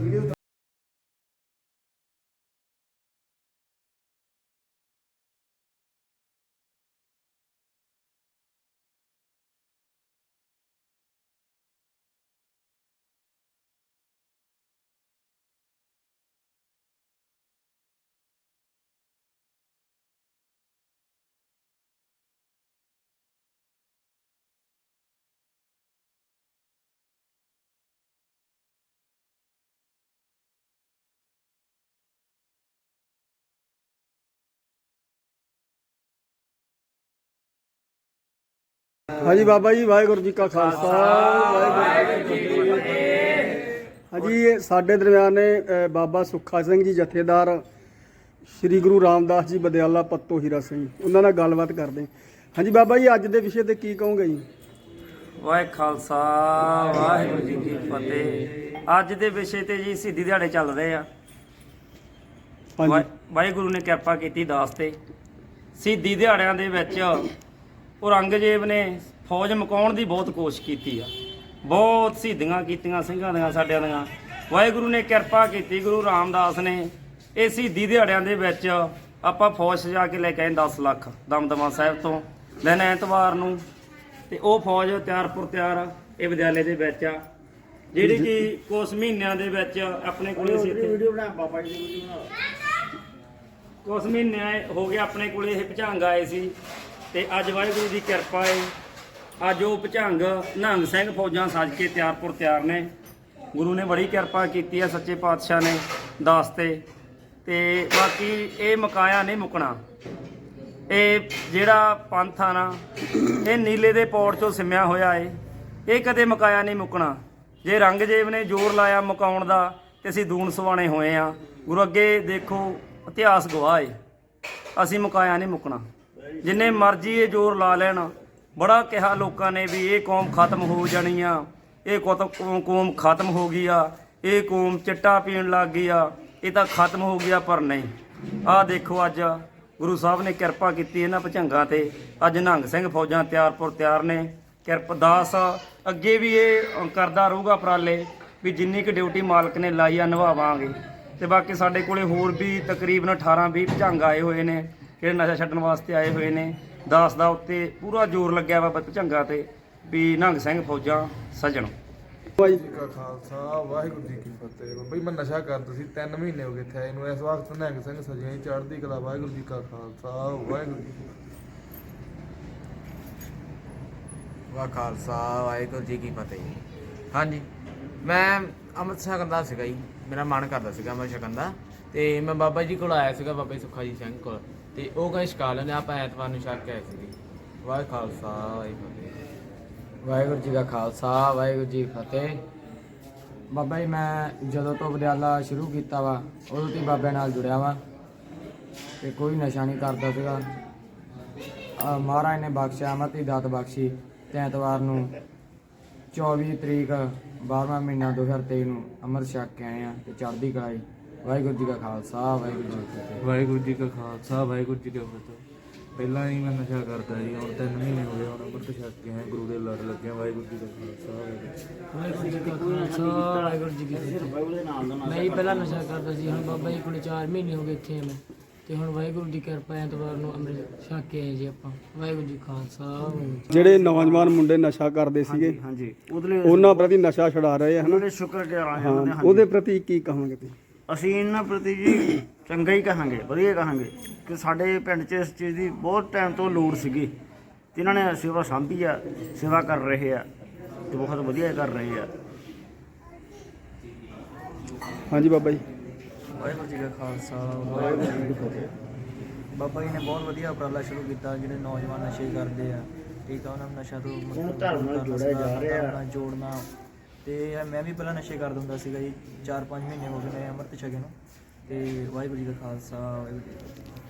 video ਹਾਂਜੀ ਬਾਬਾ ਜੀ ਵਾਹਿਗੁਰੂ ਜੀ ਕਾ ਖਾਲਸਾ ਵਾਹਿਗੁਰੂ ਜੀ ਕੀ ਫਤਿਹ। ਹਾਂਜੀ ਇਹ ਸਾਡੇ ਦਰਮਿਆਨ ਨੇ ਅ, ਬਾਬਾ ਸੁੱਖਾ ਸਿੰਘ ਜੀ ਜਥੇਦਾਰ ਸ੍ਰੀ ਗੁਰੂ ਰਾਮਦਾਸ ਜੀ ਬਦਿਆਲਾ ਪੱਤੋ ਹੀਰਾ ਸਿੰਘ। ਉਹਨਾਂ ਨਾਲ ਗੱਲਬਾਤ ਕਰਦੇ ਹਾਂ। ਹਾਂਜੀ ਬਾਬਾ ਜੀ ਅੱਜ ਦੇ ਵਿਸ਼ੇ ਤੇ ਕੀ ਕਹੋਗੇ ਜੀ? ਵਾਹਿ ਖਾਲਸਾ ਵਾਹਿਗੁਰੂ ਜੀ ਕੀ ਫਤਿਹ। ਅੱਜ ਦੇ ਵਿਸ਼ੇ ਤੇ ਜੀ ਸਿੱਧੀ ਦਿਹਾੜੇ ਚੱਲ ਰਹੇ ਆ। ਹਾਂਜੀ। ਵਾਹਿ- ਵਾਹਿਗੁਰੂ ਨੇ ਕਿਰਪਾ ਕੀਤੀ ਦਾਸ ਤੇ। ਸਿੱਧੀ ਦਿਹਾੜਿਆਂ ਦੇ ਵਿੱਚ ਔਰੰਗਜ਼ੇਬ ਨੇ ਫੌਜ ਮਕਾਉਣ ਦੀ ਬਹੁਤ ਕੋਸ਼ਿਸ਼ ਕੀਤੀ ਆ। ਬਹੁਤ ਸਿੱਧੀਆਂ ਕੀਤੀਆਂ ਸਿੰਘਾਂ ਦੀਆਂ ਸਾਡਿਆਂ ਦੀਆਂ। ਵਾਹਿਗੁਰੂ ਨੇ ਕਿਰਪਾ ਕੀਤੀ ਗੁਰੂ ਰਾਮਦਾਸ ਨੇ ਇਹ ਸਿੱਧੀ ਦਿਹਾੜਿਆਂ ਦੇ ਵਿੱਚ ਆਪਾਂ ਫੌਜ ਸਜਾ ਕੇ ਲੈ ਕੇ ਆਏ 10 ਲੱਖ ਦਮਦਮਾ ਸਾਹਿਬ ਤੋਂ। ਦਿਨ ਐਤਵਾਰ ਨੂੰ ਤੇ ਉਹ ਫੌਜ ਤਿਆਰਪੁਰ ਤਿਆਰ ਇਹ ਵਿਦਿਆਲੇ ਦੇ ਵਿੱਚ ਆ। ਜਿਹੜੀ ਕਿ ਕੁਝ ਮਹੀਨਿਆਂ ਦੇ ਵਿੱਚ ਆਪਣੇ ਕੋਲੇ ਸੀ ਇੱਥੇ। ਵੀਡੀਓ ਬਣਾ ਬਾਬਾ ਜੀ ਦੀ ਵੀਡੀਓ ਬਣਾ। ਕੁਝ ਮਹੀਨੇ ਹੋ ਗਏ ਆਪਣੇ ਕੋਲੇ ਇਹ ਭਚੰਗ ਆਏ ਸੀ। ਤੇ ਅੱਜ ਵਾਹਿਗੁਰੂ ਦੀ ਕਿਰਪਾ ਏ। ਅੱਜ ਉਹ ਭਚੰਗ ਨਿਹੰਗ ਸਿੰਘ ਫੌਜਾਂ ਸੱਜ ਕੇ ਤਿਆਰਪੁਰ ਤਿਆਰ ਨੇ। ਗੁਰੂ ਨੇ ਬੜੀ ਕਿਰਪਾ ਕੀਤੀ ਹੈ ਸੱਚੇ ਪਾਤਸ਼ਾਹ ਨੇ ਦਾਸ ਤੇ। ਤੇ ਬਾਕੀ ਇਹ ਮਕਾਇਆ ਨਹੀਂ ਮੁਕਣਾ। ਇਹ ਜਿਹੜਾ ਪੰਥ ਆ ਨਾ, ਇਹ ਨੀਲੇ ਦੇ ਪੌੜ ਚੋਂ ਸਿਮਿਆ ਹੋਇਆ ਏ। ਇਹ ਕਦੇ ਮਕਾਇਆ ਨਹੀਂ ਮੁਕਣਾ। ਜੇ ਰੰਗਜੇਬ ਨੇ ਜ਼ੋਰ ਲਾਇਆ ਮੁਕਾਉਣ ਦਾ, ਤੇ ਅਸੀਂ ਦੂਣ ਸਵਾਣੇ ਹੋਏ ਆ। ਗੁਰੂ ਅੱਗੇ ਦੇਖੋ, ਇਤਿਹਾਸ ਗਵਾਹ ਏ। ਅਸੀਂ ਮੁਕਾਇਆ ਨਹੀਂ ਮੁਕਣਾ। ਜਿੰਨੇ ਮਰਜ਼ੀ ਇਹ ਜ਼ੋਰ ਲਾ ਲੈਣ। ਬੜਾ ਕਿਹਾ ਲੋਕਾਂ ਨੇ ਵੀ ਇਹ ਕੌਮ ਖਤਮ ਹੋ ਜਾਣੀ ਆ। ਇਹ ਕੁਤ- ਕੌਮ ਕੌਮ ਖਤਮ ਹੋ ਗਈ ਆ। ਇਹ ਕੌਮ ਚਿੱਟਾ ਪੀਣ ਲੱਗ ਗਈ ਆ। ਇਹ ਤਾਂ ਖਤਮ ਹੋ ਗਿਆ ਪਰ ਨਹੀਂ। ਆਹ ਦੇਖੋ ਅੱਜ ਗੁਰੂ ਸਾਹਿਬ ਨੇ ਕਿਰਪਾ ਕੀਤੀ ਇਹਨਾਂ ਭਜੰਗਾਂ ਤੇ। ਅੱਜ ਨਿਹੰਗ ਸਿੰਘ ਫੌਜਾਂ ਤਿਆਰਪੁਰ ਤਿਆਰ ਨੇ। ਕਿਰਪਾ, ਦਾਸ ਅੱਗੇ ਵੀ ਇਹ ਕਰਦਾ ਰਹੂਗਾ ਉਪਰਾਲੇ ਵੀ ਜਿੰਨੀ ਕੁ ਡਿਊਟੀ ਮਾਲਕ ਨੇ ਲਾਈ ਆ, ਨਿਭਾਵਾਂਗੇ। ਤੇ ਬਾਕੀ ਸਾਡੇ ਕੋਲੇ ਹੋਰ ਵੀ ਤਕਰੀਬਨ 18 20 ਭਜੰਗ ਆਏ ਹੋਏ ਨੇ। ਜਿਹੜੇ ਨਸ਼ਾ ਛੱਡਣ ਵਾਸਤੇ ਆਏ ਹੋਏ ਨੇ ਦਾਸ ਦਾ ਉੱਤੇ ਪੂਰਾ ਜ਼ੋਰ ਲੱਗਿਆ ਵਾ ਭਚੰਗਾਂ ਤੇ ਵੀ ਨਿਹੰਗ ਸਿੰਘ ਫੌਜਾਂ ਸਜਣ। ਬਾਬਾ ਜੀ ਕਾ ਖਾਲਸਾ ਵਾਹਿਗੁਰੂ ਜੀ ਕੀ ਫਤਿਹ। ਬਈ ਮੈਂ ਨਸ਼ਾ ਕਰਦਾ ਸੀ 3 ਮਹੀਨੇ ਹੋ ਗਏ ਥੇ ਇਹਨੂੰ ਇਸ ਵਕਤ ਨਿਹੰਗ ਸਿੰਘ ਸਜਿਆ ਚੜ੍ਹਦੀ ਕਲਾ ਵਾਹਿਗੁਰੂ ਜੀ ਕਾ ਖਾਲਸਾ ਵਾਹਿਗੁਰੂ ਜੀ ਕੀ ਫਤਿਹ। ਵਾ ਖਾਲਸਾ ਵਾਹਿਗੁਰੂ ਜੀ ਕੀ ਫਤਿਹ। ਹਾਂਜੀ ਮੈਂ ਅੰਮ੍ਰਿਤ ਛਕਣ ਦਾ ਸੀਗਾ ਜੀ ਮੇਰਾ ਮਨ ਕਰਦਾ ਸੀਗਾ ਮੈਂ ਛਕਣ ਦਾ। ਤੇ ਮੈਂ ਬਾਬਾ ਜੀ ਕੋਲ ਆਇਆ ਸੀਗਾ, ਬਾਬਾ ਜੀ ਸੁੱਖਾ ਜੀ ਸਿੰਘ ਕੋਲ। ਤੇ ਉਹ ਕਹੇ ਸ਼ਕਾਲ ਨੇ ਆਪਾਂ ਐਤਵਾਰ ਨੂੰ ਛਕ ਕੇ ਆਏ ਸੀਗੇ। ਵਾਹਿ ਖਾਲਸਾ, ਵਾਹਿਗੁਰੂ। ਫਤਿਹ ਵਾਹਿਗੁਰੂ ਜੀ ਕਾ ਖਾਲਸਾ, ਵਾਹਿਗੁਰੂ ਜੀ ਫਤਿਹ। ਬਾਬਾ ਜੀ, ਮੈਂ ਜਦੋਂ ਤੋਂ ਵਿਦਿਆਲਾ ਸ਼ੁਰੂ ਕੀਤਾ ਵਾ, ਉਦੋਂ ਤੋਂ ਬਾਬੇ ਨਾਲ ਜੁੜਿਆ ਵਾ। ਤੇ ਕੋਈ ਨਸ਼ਾ ਨਹੀਂ ਕਰਦਾ ਸੀਗਾ। ਮਹਾਰਾਜ ਨੇ ਬਖਸ਼ਿਆ ਮਤੀ ਦਾਤ ਬਖਸ਼ੀ ਤੇ ਐਤਵਾਰ ਨੂੰ 24 ਤਰੀਕ 12ਵਾਂ ਮਹੀਨਾ 2023 ਨੂੰ ਅੰਮ੍ਰਿਤ ਛਕ ਕੇ ਆਏ ਆ ਤੇ ਚੜ੍ਹਦੀ ਕਲਾਈ। ਵਾਹਿਗੁਰੂ ਜੀ ਕਾ ਖਾਲਸਾ ਵਾਹਿਗੁਰੂ ਜੀ ਕੀ ਫਤਿਹ ਵਾਹਿਗੁਰੂ ਜੀ ਕਾ ਖਾਲਸਾ ਵਾਹਿਗੁਰੂ ਜੀ ਕੀ ਫਤਿਹ ਪਹਿਲਾਂ ਹੀ ਮੈਂ ਨਸ਼ਾ ਕਰਦਾ ਜੀ ਹੁਣ 3 ਮਹੀਨੇ ਹੋ ਗਏ ਹੁਣ ਅੰਮ੍ਰਿਤ ਛਕ ਕੇ ਆਏ ਗੁਰੂ ਦੇ ਲੜ ਲੱਗਿਆ ਵਾਹਿਗੁਰੂ ਜੀ ਕਾ ਖਾਲਸਾ ਵਾਹਿਗੁਰੂ ਜੀ ਕੀ ਫਤਿਹ। ਵਾਹਿਗੁਰੂ ਜੀ ਕਾ ਖਾਲਸਾ ਵਾਹਿਗੁਰੂ ਜੀ ਕੀ ਫਤਿਹ ਮੈਂ ਹੀ ਪਹਿਲਾਂ ਨਸ਼ਾ ਕਰਦਾ ਸੀ ਹੁਣ ਬਾਬਾ ਜੀ ਕੋਲੇ 4 ਮਹੀਨੇ ਹੋ ਗਏ ਇੱਥੇ ਮੈਂ ਤੇ ਹੁਣ ਵਾਹਿਗੁਰੂ ਦੀ ਕਿਰਪਾ ਐਤਵਾਰ ਨੂੰ ਅੰਮ੍ਰਿਤ ਛਕ ਕੇ ਆਏ ਜੀ ਆਪਾਂ ਵਾਹਿਗੁਰੂ ਜੀ ਖਾਲਸਾ ਵਾਹਿਗੁਰੂ ਜੀ ਕੀ ਜਿਹੜੇ ਨੌਜਵਾਨ ਮੁੰਡੇ ਨਸ਼ਾ ਕਰਦੇ ਸੀਗੇ ਹਾਂਜੀ ਉਹਦੇ ਉਹਨਾਂ ਪ੍ਰਤੀ ਨਸ਼ਾ ਛੁਡਾ ਰਹੇ ਹਨਾ ਉਹਦੇ ਸ਼ੁਕਰ ਕਰ ਹਾਂ ਉਹਦੇ ਪ੍ਰਤੀ ਕੀ ਕਹਾਂਗੇ ਤੁਸੀਂ ਅਸੀਂ ਇਹਨਾਂ ਪ੍ਰਤੀ ਜੀ ਚੰਗਾ ਹੀ ਕਹਾਂਗੇ ਵਧੀਆ ਕਹਾਂਗੇ ਕਿ ਸਾਡੇ ਪਿੰਡ 'ਚ ਇਸ ਚੀਜ਼ ਦੀ ਬਹੁਤ ਟਾਈਮ ਤੋਂ ਲੋੜ ਸੀਗੀ। ਤੇ ਇਹਨਾਂ ਨੇ ਸੇਵਾ ਸਾਂਭੀ ਆ ਸੇਵਾ ਕਰ ਰਹੇ ਆ ਤੇ ਬਹੁਤ ਵਧੀਆ ਕਰ ਰਹੇ ਆ। ਹਾਂਜੀ ਬਾਬਾ ਜੀ। ਵਾਹਿਗੁਰੂ ਜੀ ਕਾ ਖਾਲਸਾ ਵਾਹਿਗੁਰੂ ਜੀ ਕੀ ਫਤਿਹ। ਬਾਬਾ ਜੀ ਨੇ ਬਹੁਤ ਵਧੀਆ ਉਪਰਾਲਾ ਸ਼ੁਰੂ ਕੀਤਾ ਜਿਹੜੇ ਨੌਜਵਾਨ ਨਸ਼ੇ ਕਰਦੇ ਆ। ਠੀਕ ਆ ਉਹਨਾਂ ਨੂੰ ਨਸ਼ਾ ਤੋਂ ਮਤਲਬ ਧਰਮ ਨਾਲ ਜੋੜਿਆ ਜਾ ਰਿਹਾ। ਜੋੜਨਾ। ਤੇ ਮੈਂ ਵੀ ਪਹਿਲਾਂ ਨਸ਼ੇ ਕਰਦਾ ਹੁੰਦਾ ਸੀਗਾ ਜੀ 4-5 ਮਹੀਨੇ ਹੋ ਗਏ ਨੇ ਅੰਮ੍ਰਿਤ ਛਕੇ ਨੂੰ, ਤੇ ਵਾਹਿਗੁਰੂ ਜੀ ਕਾ ਖਾਲਸਾ, ਵਾਹਿਗੁਰੂ ਜੀ